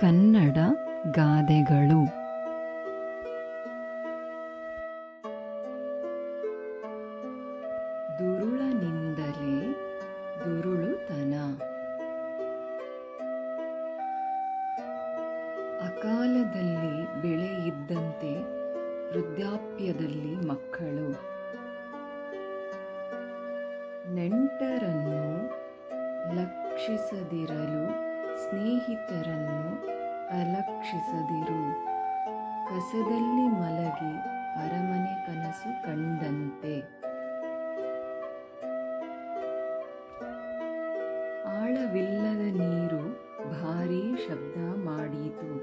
ಕನ್ನಡ ಗಾದೆಗಳು. ದುರುಳನಿಂದಲೇ ದುರುಳುತನ. ಅಕಾಲದಲ್ಲಿ ಬೆಳೆ ಇದ್ದಂತೆ ವೃದ್ಧಾಪ್ಯದಲ್ಲಿ ಮಕ್ಕಳು. ನೆಂಟರನ್ನು ಲಕ್ಷಿಸದಿರಲು ಸ್ನೇಹಿತರನ್ನು ಅಲಕ್ಷಿಸದಿರು. ಕಸದಲ್ಲಿ ಮಲಗಿ ಅರಮನೆ ಕನಸು ಕಂಡಂತೆ. ಆಳವಿಲ್ಲದ ನೀರು ಭಾರೀ ಶಬ್ದ ಮಾಡಿತು.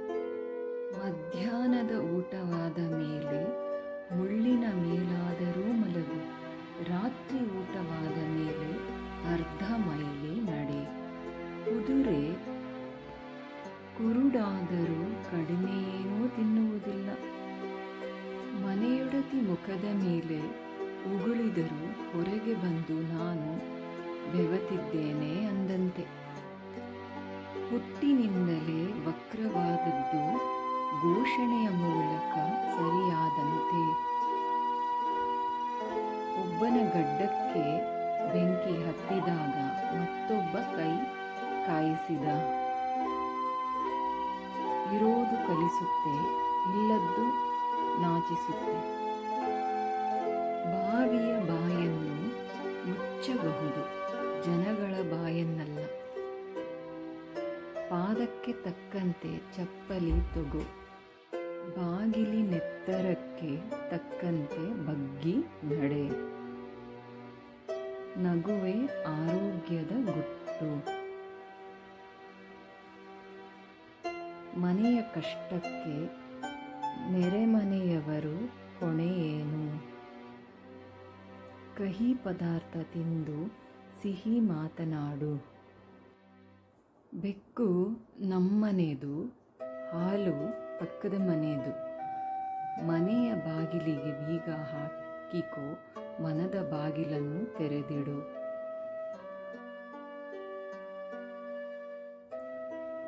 ಮಧ್ಯಾಹ್ನದ ಊಟವಾದ ಮೇಲೆ ಮುಳ್ಳಿನ ಮೇಲಾದರೂ ಮಲಗು. ರಾತ್ರಿ ಊಟವಾದ ಮೇಲೆ ಅರ್ಧ ಮೈಲಿ ನಡೆ. ಕುದುರೆ ಕುರುಡಾದರೂ ಕಡಿಮೆಯೇನೂ ತಿನ್ನುವುದಿಲ್ಲ. ಮನೆಯೊಡತಿ ಮುಖದ ಮೇಲೆ ಉಗುಳಿದರೂ ಹೊರಗೆ ಬಂದು ನಾನು ಬೆವತಿದ್ದೇನೆ ಅಂದಂತೆ. ಹುಟ್ಟಿನಿಂದಲೇ ವಕ್ರವಾದದ್ದು ಘೋಷಣೆಯ ಮೂಲಕ ಸರಿಯಾದಂತೆ. ಒಬ್ಬನ ಗಡ್ಡಕ್ಕೆ ಬೆಂಕಿ ಹತ್ತಿದಾಗ ಮತ್ತೊಬ್ಬ ಕೈ ಕಾಯಿಸಿದ. ಇರೋದು ಕಲಿಸುತ್ತೆ, ಇಲ್ಲದ್ದು ನಾಚಿಸುತ್ತೆ. ಬಾವಿಯ ಬಾಯನ್ನು ಮುಚ್ಚಬಹುದು, ಜನಗಳ ಬಾಯನ್ನಲ್ಲ. ಪಾದಕ್ಕೆ ತಕ್ಕಂತೆ ಚಪ್ಪಲಿ ತೊಗು. ಬಾಗಿಲಿನೆತ್ತರಕ್ಕೆ ತಕ್ಕಂತೆ ಬಗ್ಗಿ ನಡೆ. ನಗುವೆ ಆರೋಗ್ಯದ ಗುಟ್ಟು. ಮನೆಯ ಕಷ್ಟಕ್ಕೆ ನೆರೆಮನೆಯವರು ಹೊಣೆಯೇನು ಕಹಿ ಪದಾರ್ಥ ತಿಂದು ಸಿಹಿ ಮಾತನಾಡು. ಬೆಕ್ಕು ನಮ್ಮನೆದು, ಹಾಲು ಪಕ್ಕದ ಮನೆಯದು ಮನೆಯ ಬಾಗಿಲಿಗೆ ಬೀಗ ಹಾಕಿಕೋ, ಮನದ ಬಾಗಿಲನ್ನು ತೆರೆದಿಡು.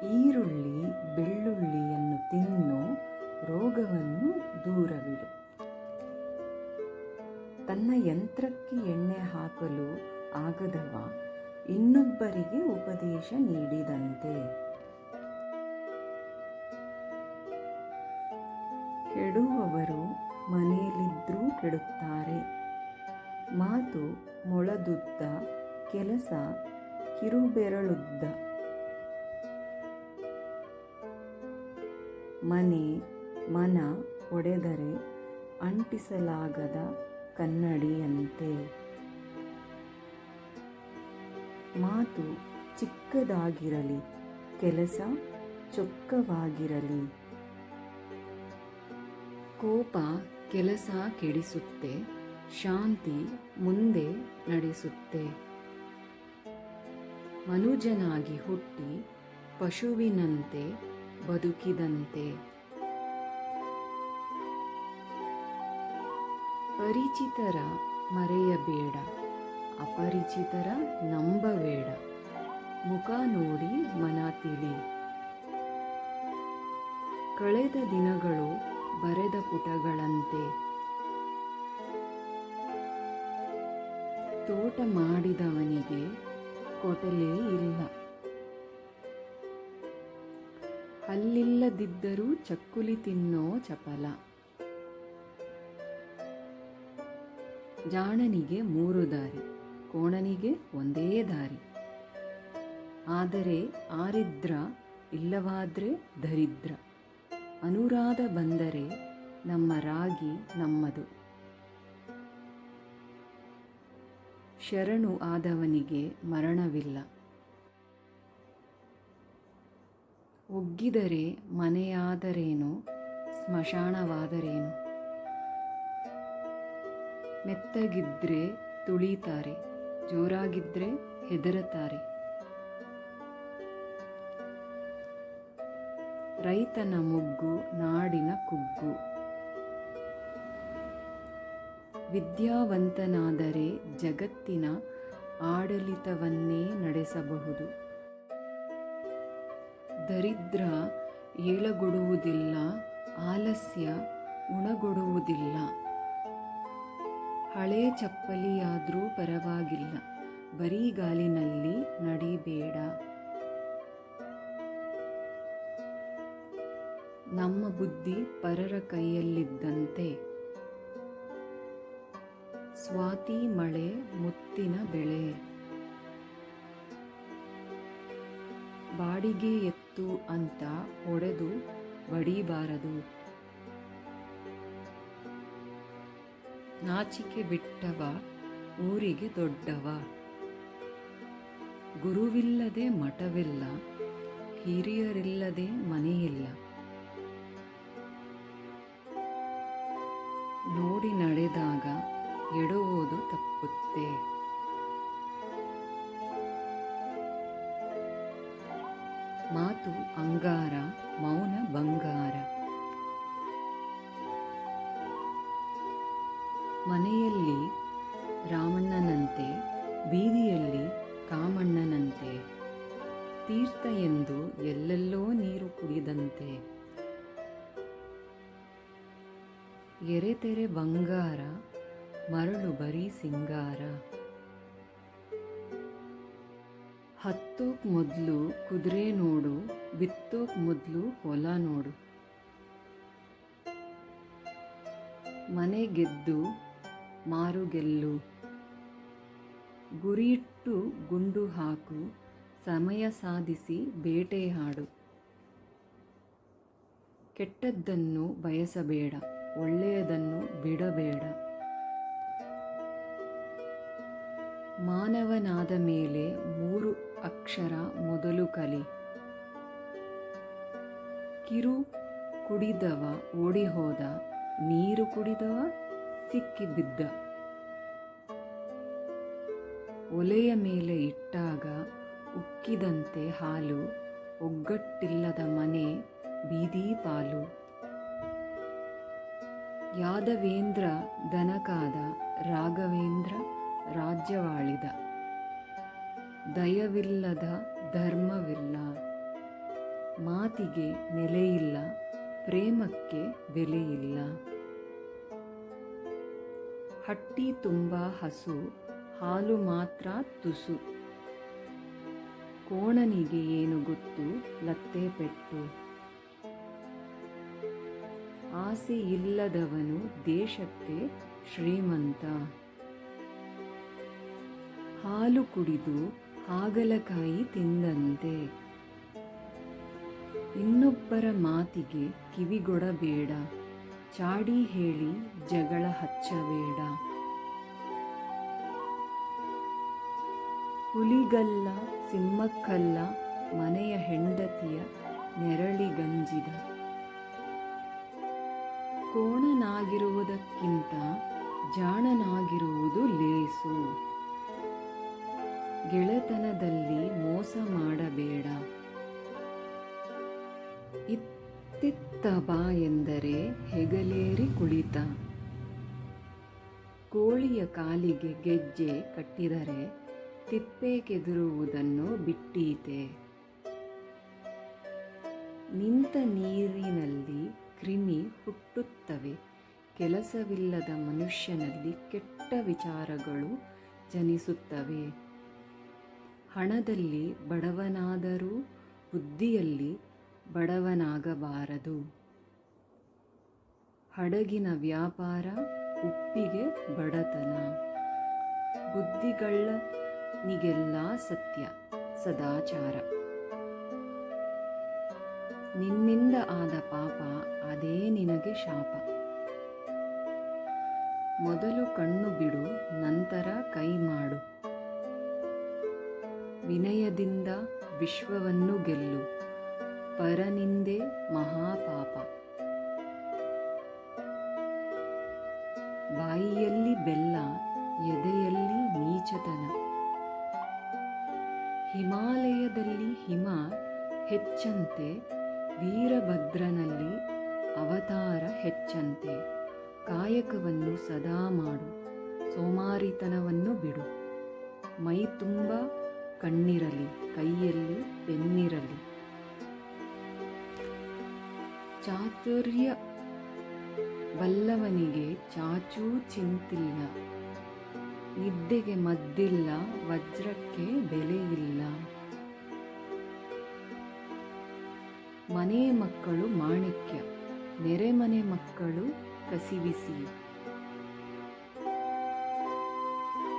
ಈರುಳ್ಳಿ, ಬೆಳ್ಳುಳ್ಳಿಯನ್ನು ತಿನ್ನು, ರೋಗವನ್ನು ದೂರವಿಡು. ತನ್ನ ಯಂತ್ರಕ್ಕೆ ಎಣ್ಣೆ ಹಾಕಲು ಆಗದವ, ಇನ್ನೊಬ್ಬರಿಗೆ ಉಪದೇಶ ನೀಡಿದಂತೆ. ಕೆಡುವವರು ಮನೆಯಲ್ಲಿದ್ದರೂ ಕೆಡುತ್ತಾರೆ. ಮಾತು ಮೊಳದುದ್ದ, ಕೆಲಸ ಕಿರುಬೆರಳುದ್ದ. ಮನೆ, ಮನ ಒಡೆದರೆ ಅಂಟಿಸಲಾಗದ ಕನ್ನಡಿಯಂತೆ. ಮಾತು ಚಿಕ್ಕದಾಗಿರಲಿ, ಕೆಲಸ ಚೊಕ್ಕವಾಗಿರಲಿ. ಕೋಪ ಕೆಲಸ ಕೆಡಿಸುತ್ತೆ, ಶಾಂತಿ ಮುಂದೆ ನಡೆಸುತ್ತೆ. ಮನುಜನಾಗಿ ಹುಟ್ಟಿ ಪಶುವಿನಂತೆ ಬದುಕಿದಂತೆ. ಪರಿಚಿತರ ಮರೆಯಬೇಡ, ಅಪರಿಚಿತರ ನಂಬಬೇಡ. ಮುಖ ನೋಡಿ ಮನ ತಿಳಿ. ಕಳೆದ ದಿನಗಳು ಬರೆದ ಪುಟಗಳಂತೆ. ತೋಟ ಮಾಡಿದವನಿಗೆ ಕೊಟಲೇ ಇಲ್ಲ. ಹಲ್ಲಿಲ್ಲದಿದ್ದರೂ ಚಕ್ಕುಲಿ ತಿನ್ನೋ ಚಪಲ. ಜಾಣನಿಗೆ ಮೂರು ದಾರಿ, ಕೋಣನಿಗೆ ಒಂದೇ ದಾರಿ. ಆದರೆ ಆರಿದ್ರ ಇಲ್ಲವಾದ್ರೆ ದರಿದ್ರ. ಅನುರಾಧ ಬಂದರೆ ನಮ್ಮ ರಾಗಿ ನಮ್ಮದು. ಶರಣು ಆದವನಿಗೆ ಮರಣವಿಲ್ಲ. ಒಗ್ಗಿದರೆ ಮನೆಯಾದರೇನು? ಸ್ಮಶಾನವಾದರೇನು? ಮೆತ್ತಗಿದ್ರೆ ತುಳಿತಾರೆ, ಜೋರಾಗಿದ್ರೆ ಹೆದರುತ್ತಾರೆ. ರೈತನ ಮುಗ್ಗು ನಾಡಿನ ಕುಗ್ಗು. ವಿದ್ಯಾವಂತನಾದರೆ ಜಗತ್ತಿನ ಆಡಳಿತವನ್ನೇ ನಡೆಸಬಹುದು. ದರಿದ್ರ ಏಳಗೊಡುವುದಿಲ್ಲ, ಆಲಸ್ಯ ಉಣಗೊಡುವುದಿಲ್ಲ. ಹಳೆ ಚಪ್ಪಲಿಯಾದರೂ ಪರವಾಗಿಲ್ಲ ಬರಿಗಾಲಿನಲ್ಲಿ ನಡಿಬೇಡ. ನಮ್ಮ ಬುದ್ಧಿ ಪರರ ಕೈಯಲ್ಲಿದ್ದಂತೆ. ಸ್ವಾತಿ ಮಳೆ ಮುತ್ತಿನ ಬೆಳೆ. ಬಾಡಿಗೆ ಎತ್ತು ಅಂತ ಹೊಡೆದು ಬಡಿಬಾರದು. ನಾಚಿಕೆ ಬಿಟ್ಟವ ಊರಿಗೆ ದೊಡ್ಡವ. ಗುರುವಿಲ್ಲದೆ ಮಠವಿಲ್ಲ, ಹಿರಿಯರಿಲ್ಲದೆ ಮನೆಯಿಲ್ಲ. ನೋಡಿ ನಡೆದಾಗ ಎಡುವುದು ತಪ್ಪುತ್ತೆ. ಮಾತು ಅಂಗಾರ, ಮೌನ ಬಂಗಾರ. ಮನೆಯಲ್ಲಿ ರಾಮಣ್ಣನಂತೆ, ಬೀದಿಯಲ್ಲಿ ಕಾಮಣ್ಣನಂತೆ, ತೀರ್ಥ ಎಂದು ಎಲ್ಲೆಲ್ಲೋ ನೀರು ಕುಡಿದಂತೆ. ಎರೆತೆರೆ ಬಂಗಾರ, ಮರಳು ಬರೀ ಸಿಂಗಾರ. ಹತ್ತೋಕ್ ಮೊದಲು ಕುದುರೆ ನೋಡು, ಬಿತ್ತೂಕ್ ಮೊದಲು ಹೊಲ ನೋಡು. ಮನೆ ಗೆದ್ದು ಮಾರು ಗೆಲ್ಲು. ಗುರಿಯಿಟ್ಟು ಗುಂಡು ಹಾಕು, ಸಮಯ ಸಾಧಿಸಿ ಬೇಟೆ ಹಾಡು. ಕೆಟ್ಟದ್ದನ್ನು ಬಯಸಬೇಡ, ಒಳ್ಳೆಯದನ್ನು ಬಿಡಬೇಡ. ಮಾನವನಾದ ಮೇಲೆ ಮೂರು ಅಕ್ಷರ ಮೊದಲು ಕಲಿ. ಕಿರು ಕುಡಿದವ ಓಡಿ ಹೋದ ನೀರು ಕುಡಿದವ ಸಿಕ್ಕಿ ಬಿದ್ದ ಒಲೆಯ ಮೇಲೆ ಇಟ್ಟಾಗ ಉಕ್ಕಿದಂತೆ ಹಾಲು, ಒಗ್ಗಟ್ಟಿಲ್ಲದ ಮನೆ, ಬೀದಿ ಪಾಲು. ಯಾದವೇಂದ್ರ ದನಕಾದ, ರಾಘವೇಂದ್ರ ರಾಜ್ಯವಾಳಿದ. ದಯವಿಲ್ಲದ ಧರ್ಮವಿಲ್ಲ. ಮಾತಿಗೆ ನೆಲೆಯಿಲ್ಲ, ಪ್ರೇಮಕ್ಕೆ ಬೆಲೆಯಿಲ್ಲ. ಹಟ್ಟಿ ತುಂಬ ಹಸು, ಹಾಲು ಮಾತ್ರ ತುಸು. ಕೋಣನಿಗೆ ಏನು ಗೊತ್ತು, ಲತ್ತೆ ಪೆಟ್ಟು. ಆಸೆ ಇಲ್ಲದವನು ದೇಶಕ್ಕೆ ಶ್ರೀಮಂತ. ಹಾಲು ಕುಡಿದು ಹಾಗಲಕಾಯಿ ತಿಂದಂತೆ. ಇನ್ನೊಬ್ಬರ ಮಾತಿಗೆ ಕಿವಿಗೊಡಬೇಡ. ಚಾಡಿ ಹೇಳಿ ಜಗಳ ಹಚ್ಚಬೇಡ. ಹುಲಿಗಲ್ಲ, ಸಿಂಹಕ್ಕಲ್ಲ, ಮನೆಯ ಹೆಂಡತಿಯ ನೆರಳಿಗಂಜಿದ ಕೋಣನಾಗಿರುವುದಕ್ಕಿಂತ ಜಾಣನಾಗಿರುವುದು ಲೇಸು. ಗೆಳೆತನದಲ್ಲಿ ಮೋಸ ಮಾಡಬೇಡ. ಇತ್ತಿತ್ತ ಬಾ ಎಂದರೆ ಹೆಗಲೇರಿ ಕುಳಿತ. ಕೋಳಿಯ ಕಾಲಿಗೆ ಗೆಜ್ಜೆ ಕಟ್ಟಿದರೆ ತಿಪ್ಪೆ ಕೆದುರುವುದನ್ನು ಬಿಟ್ಟೀತೆ. ನಿಂತ ನೀರಿನಲ್ಲಿ ಕ್ರಿಮಿ ಹುಟ್ಟುತ್ತವೆ. ಕೆಲಸವಿಲ್ಲದ ಮನುಷ್ಯನಲ್ಲಿ ಕೆಟ್ಟ ವಿಚಾರಗಳು ಜನಿಸುತ್ತವೆ. ಹಣದಲ್ಲಿ ಬಡವನಾದರೂ ಬುದ್ಧಿಯಲ್ಲಿ ಬಡವನಾಗಬಾರದು. ಹಡಗಿನ ವ್ಯಾಪಾರ ಉಪ್ಪಿಗೆ ಬಡತನ. ಬುದ್ಧಿಗಳ್ಳನಿಗೆಲ್ಲ ಸತ್ಯ, ಸದಾಚಾರ. ನಿನ್ನಿಂದ ಆದ ಪಾಪ, ಅದೇ ನಿನಗೆ ಶಾಪ. ಮೊದಲು ಕಣ್ಣು ಬಿಡು, ನಂತರ ಕೈ ಮಾಡು. ವಿನಯದಿಂದ ವಿಶ್ವವನ್ನು ಗೆಲ್ಲು. ಪರನಿಂದೆ ಮಹಾಪಾಪ. ಬಾಯಿಯಲ್ಲಿ ಬೆಲ್ಲ, ಎದೆಯಲ್ಲಿ ನೀಚತನ. ಹಿಮಾಲಯದಲ್ಲಿ ಹಿಮ ಹೆಚ್ಚಂತೆ, ವೀರಭದ್ರನಲ್ಲಿ ಅವತಾರ ಹೆಚ್ಚಂತೆ. ಕಾಯಕವನ್ನು ಸದಾ ಮಾಡು, ಸೋಮಾರಿತನವನ್ನು ಬಿಡು. ಮೈ ತುಂಬ ಕಣ್ಣಿರಲಿ, ಕೈಯಲ್ಲಿ ಬೆನ್ನಿರಲಿ. ಚಾತುರ್ಯ ಬಲ್ಲವನಿಗೆ ಚಾಚೂ ಚಿಂತಿಲ್ಲ. ನಿದ್ದೆಗೆ ಮದ್ದಿಲ್ಲ, ವಜ್ರಕ್ಕೆ ಬೆಲೆಯಿಲ್ಲ. ಮನೆ ಮಕ್ಕಳು ಮಾಣಿಕ್ಯ ನೆರೆಮನೆ ಮಕ್ಕಳು ಕಸಿವಿಸಿ.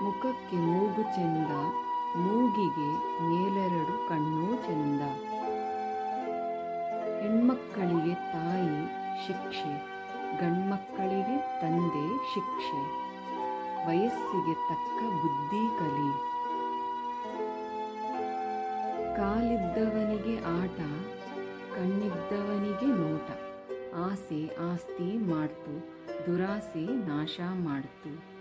ಮುಖಕ್ಕೆ ಮೂಗು ಚೆಂದ ಮೂಗಿಗೆ ಮೇಲೆರಡು ಕಣ್ಣು ಚೆಂದ. ಹೆಣ್ಮಕ್ಕಳಿಗೆ ತಾಯಿ ಶಿಕ್ಷೆ, ಗಂಡ್ಮಕ್ಕಳಿಗೆ ತಂದೆ ಶಿಕ್ಷೆ. ವಯಸ್ಸಿಗೆ ತಕ್ಕ ಬುದ್ಧಿ ಕಲಿ. ಕಾಲಿದ್ದವನಿಗೆ ಆಟ, ಕಣ್ಣಿದ್ದವನಿಗೆ ನೋಟ. ಆಸೆ ಆಸ್ತಿ ಮಾಡ್ತು, ದುರಾಸೆ ನಾಶ ಮಾಡ್ತು.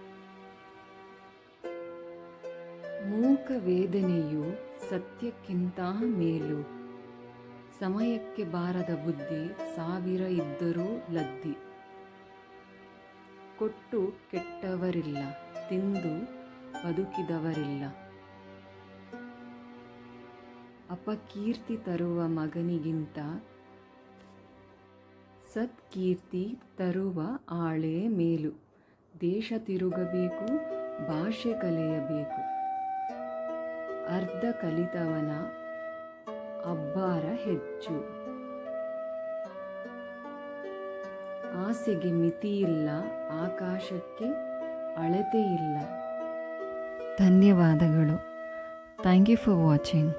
ಮೂಕ ವೇದನೆಯು ಸತ್ಯಕ್ಕಿಂತ ಮೇಲು. ಸಮಯಕ್ಕೆ ಬಾರದ ಬುದ್ಧಿ ಸಾವಿರ ಇದ್ದರೂ ಲದ್ದಿ. ಕೊಟ್ಟು ಕೆಟ್ಟವರಿಲ್ಲ, ತಿಂದು ಬದುಕಿದವರಿಲ್ಲ. ಅಪಕೀರ್ತಿ ತರುವ ಮಗನಿಗಿಂತ ಸತ್ಕೀರ್ತಿ ತರುವ ಆಳೆ ಮೇಲು. ದೇಶ ತಿರುಗಬೇಕು ಭಾಷೆ ಕಲಿಯಬೇಕು. ಅರ್ಧ ಕಲಿತವನ ಅಬ್ಬಾರ ಹೆಚ್ಚು. ಆಸೆಗೆ ಮಿತಿಯಿಲ್ಲ ಆಕಾಶಕ್ಕೆ ಅಳತೆ ಇಲ್ಲ ಧನ್ಯವಾದಗಳು. Thank you for watching